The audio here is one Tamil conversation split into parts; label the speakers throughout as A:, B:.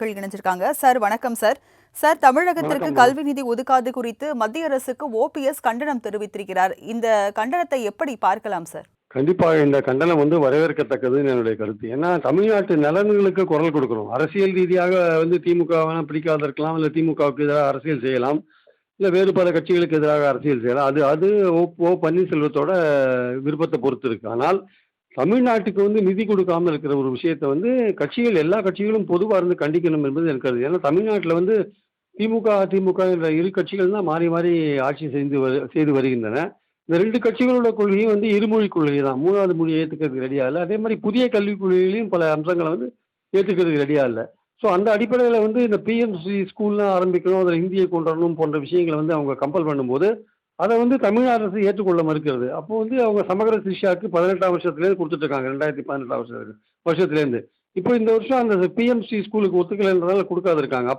A: மக்கள் இணைஞ்சிருக்காங்க. சார் வணக்கம் சார். சார் தமிழகத்திற்கு. கல்வி நிதி ஒதுக்காது குறித்து மத்திய அரசுக்கு ஓபிஎஸ் கண்டனம் தெரிவித்திருக்கிறார். இந்த கண்டனத்தை எப்படி பார்க்கலாம் சார்?
B: கண்டிப்பாக இந்த கண்டனம் வந்து வரவேற்கத்தக்கதுன்னு என்னுடைய கருத்து. ஏன்னா தமிழ்நாட்டு நலன்களுக்கு குரல் கொடுக்கணும் அரசியல் ரீதியாக வந்து திமுக பிடிக்காத இருக்கலாம் இல்லை திமுகவுக்கு எதிராக அரசியல் செய்யலாம் இல்லை வேறு பல கட்சிகளுக்கு எதிராக அரசியல் செய்யலாம். அது அது ஓ ஓ பன்னீர்செல்வத்தோட விருப்பத்தை பொறுத்து இருக்கு. ஆனால் தமிழ்நாட்டுக்கு வந்து நிதி கொடுக்காமல் இருக்கிற ஒரு விஷயத்தை வந்து கட்சிகள் எல்லா கட்சிகளும் பொதுவாக இருந்து கண்டிக்கணும் என்பது எனக்கு கருத்து ஏன்னா தமிழ்நாட்டில் வந்து திமுக அதிமுக என்ற இரு கட்சிகள் தான் மாறி மாறி ஆட்சி செய்து வரு- செய்து வருகின்றன. இந்த ரெண்டு கட்சிகளோட கொள்கையும் வந்து இருமொழி கொள்கை தான். மூணாவது மொழியை ஏற்றுக்கிறதுக்கு ரெடியாக இல்லை. அதே மாதிரி புதிய கல்விக் கொள்கையிலையும் பல அம்சங்களை வந்து ஏற்றுக்கிறதுக்கு ரெடியாக இல்லை. ஸோ அந்த அடிப்படையில் வந்து இந்த பிஎம்சி ஸ்கூல்லாம் ஆரம்பிக்கணும் அதில் ஹிந்தியை கொண்டு வரணும் போன்ற விஷயங்களை வந்து அவங்க கம்பல் பண்ணும்போது அதை வந்து தமிழ் அரசு ஏற்றுக்கொள்ள மறுக்கிறது. அப்போ வந்து அவங்க சமகர சிஷியாவுக்கு பதினெட்டாம் வருஷத்துலேருந்து கொடுத்துட்ருக்காங்க ரெண்டாயிரத்தி பதினெட்டாம் வருஷத்துக்கு வருஷத்துலேருந்து இப்போ இந்த வருஷம் அந்த பிஎம்சி ஸ்கூலுக்கு ஒத்துக்கலைன்றதால கொடுக்காது இருக்காங்க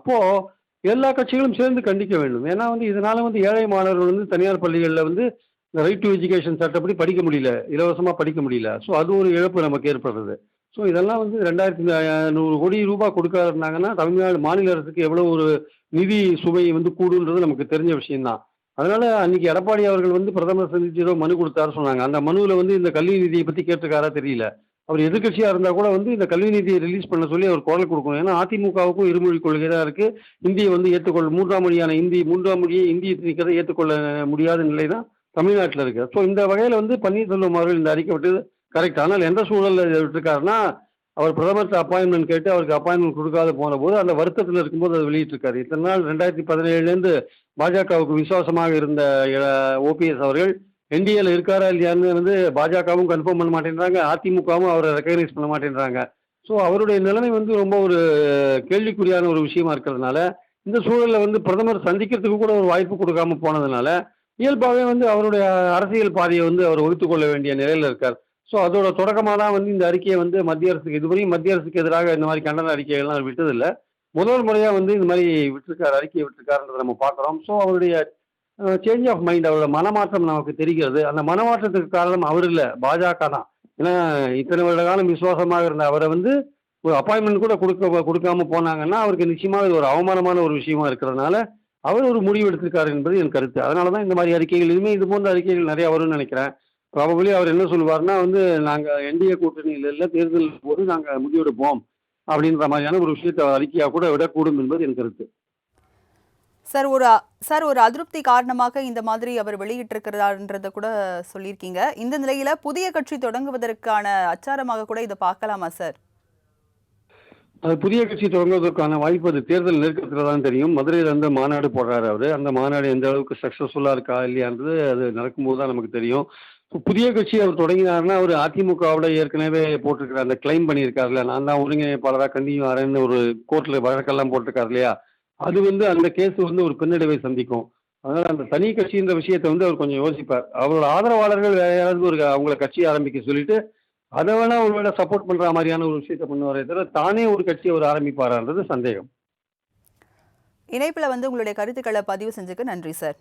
B: எல்லா கட்சிகளும் சேர்ந்து கண்டிக்க வேண்டும். ஏன்னா வந்து இதனால் வந்து ஏழை மாணவர்கள் வந்து தனியார் பள்ளிகளில் வந்து இந்த ரைட் டு எஜுகேஷன் சட்டப்படி படிக்க முடியல. இலவசமாக படிக்க முடியல. ஸோ அது ஒரு இழப்பு நமக்கு ஏற்படுறது. ஸோ இதெல்லாம் வந்து ரெண்டாயிரத்தி நூறு கோடி ரூபாய் கொடுக்காருந்தாங்கன்னா தமிழ்நாடு மாநில அரசுக்கு எவ்வளோ ஒரு நிதி சுமை வந்து கூடுன்றது நமக்கு தெரிஞ்ச விஷயம்தான். அதனால அன்னைக்கு எடப்பாடி அவர்கள் வந்து பிரதமர் சந்திச்சு ஏதோ மனு கொடுத்தாரு சொன்னாங்க. அந்த மனுவில் வந்து இந்த கல்வி நிதியை பற்றி கேட்டிருக்காரா தெரியல. அவர் எதிர்க்கட்சியாக இருந்தால் கூட வந்து இந்த கல்வி நிதியை ரிலீஸ் பண்ண சொல்லி அவர் குரல் கொடுக்கணும். ஏன்னா அதிமுகவுக்கும் இருமொழி கொள்கை தான் இருக்குது இந்தியை வந்து ஏற்றுக்கொள்ள மூன்றாம் மொழியான இந்தி மூன்றாம் மொழியை இந்தியை திணிக்கிறத ஏற்றுக்கொள்ள முடியாத நிலை தான் தமிழ்நாட்டில் இருக்குது ஸோ இந்த வகையில் வந்து பன்னீர்செல்வம் அவர்கள் இந்த அறிக்கை விட்டது கரெக்ட் ஆனால் எந்த சூழலில் விட்டுருக்காருன்னா அவர் பிரதமர்கிட்ட அப்பாயின்மெண்ட் கேட்டு அவருக்கு அப்பாயின்மெண்ட் கொடுக்காத போன போது அந்த வருத்தத்தில் இருக்கும்போது அதை வெளியிட்டிருக்காரு. இத்தனை நாள் ரெண்டாயிரத்தி பதினேழுலேருந்து பாஜகவுக்கு விசுவாசமாக இருந்த ஓபிஎஸ் அவர்கள் என்டிஏல இருக்காரா இல்லையான்னு வந்து பாஜகவும் கன்ஃபார்ம் பண்ண மாட்டேன்றாங்க. அதிமுகவும் அவரை ரெக்கக்னைஸ் பண்ண மாட்டேன்றாங்க. ஸோ அவருடைய நிலைமை வந்து ரொம்ப ஒரு கேள்விக்குறியான ஒரு விஷயமா இருக்கிறதுனால இந்த சூழலில் வந்து பிரதமர் சந்திக்கிறதுக்கு கூட ஒரு வாய்ப்பு கொடுக்காம போனதுனால இயல்பாகவே வந்து அவருடைய அரசியல் பாதையை வந்து அவர் ஒதுத்துக் கொள்ள வேண்டிய நிலையில் இருக்கார். ஸோ அதோட தொடக்கமாக தான் வந்து இந்த அறிக்கையை வந்து மத்திய அரசுக்கு இதுவரையும் மத்திய அரசுக்கு எதிராக இந்த மாதிரி கண்டன அறிக்கைகள்லாம் அவர் விட்டதில்லை. முதல் முறையாக வந்து இந்த மாதிரி விட்டுருக்காரு அறிக்கையை விட்டுருக்காருன்றதை நம்ம பார்க்குறோம். ஸோ அவருடைய சேஞ்ச் ஆஃப் மைண்ட் அவரோட மனமாற்றம் நமக்கு தெரிகிறது. அந்த மனமாற்றத்துக்கு காரணம் அவர் இல்லை பாஜக தான். ஏன்னா இத்தனை வருட காலம் விசுவாசமாக இருந்த அவரை வந்து ஒரு அப்பாயின்மெண்ட் கூட கொடுக்க கொடுக்காம போனாங்கன்னா அவருக்கு நிச்சயமாக இது ஒரு அவமானமான ஒரு விஷயமா இருக்கிறதுனால அவர் ஒரு முடிவு எடுத்திருக்காரு என்பது என் கருத்து. அதனால தான் இந்த மாதிரி அறிக்கைகள் இனிமேல் இது போன்ற அறிக்கைகள் நிறைய வரும்னு நினைக்கிறேன். ப்ராபபிளி அவர் என்ன சொல்லுவார்னா வந்து நாங்கள் என்டிஏ கூட்டணியில் தேர்தல் போது நாங்கள் முடிவெடுப்போம் அப்படின்ற மாதிரியான ஒரு விஷயத்தை அறிக்கையாக கூட விடக்கூடும் என்பது என் கருத்து.
A: சார் ஒரு சார் ஒரு அதிருப்தி காரணமாக இந்த மாதிரி அவர் வெளியிட்டிருக்கிறார்ன்றத கூட சொல்லியிருக்கீங்க. இந்த நிலையில புதிய கட்சி தொடங்குவதற்கான அச்சாரமாக கூட இதை பார்க்கலாமா சார்?
B: அது புதிய கட்சி தொடங்குவதற்கான வாய்ப்பு அது தேர்தல் நெருக்கத்தில் தான் தெரியும். மதுரையில் வந்து மாநாடு போடுறாரு அவர். அந்த மாநாடு எந்த அளவுக்கு சக்ஸஸ்ஃபுல்லாக இருக்கா இல்லையான்றது அது நடக்கும்போது தான் நமக்கு தெரியும். புதிய கட்சி அவர் தொடங்கினாருன்னா அவர் அதிமுகவோட ஏற்கனவே போட்டிருக்கிற அந்த கிளைம் பண்ணியிருக்காருல்ல. நான் தான் ஒருங்கிணைப்பாளராக கண்டியும் வரேன்னு ஒரு கோர்ட்டில் வழக்கெல்லாம் போட்டிருக்காரு இல்லையா? அது வந்து அந்த கேஸ் வந்து ஒரு பின்னடைவை சந்திக்கும். அதனால் அந்த தனி கட்சின்ற விஷயத்தை வந்து அவர் கொஞ்சம் யோசிப்பார். அவரோட ஆதரவாளர்கள் வேற யாராவது ஒரு அவங்கள கட்சி ஆரம்பிக்க சொல்லிட்டு அதை வேணா ஒருவேளை சப்போர்ட் பண்ற மாதிரியான ஒரு விஷயத்தை பண்ணுவாரே தவிர தானே ஒரு கட்சியை அவர் ஆரம்பிப்பாரான்றது சந்தேகம்.
A: இணைப்பில் வந்து உங்களுடைய கருத்துக்களை பதிவு செஞ்சுக்க நன்றி சார்.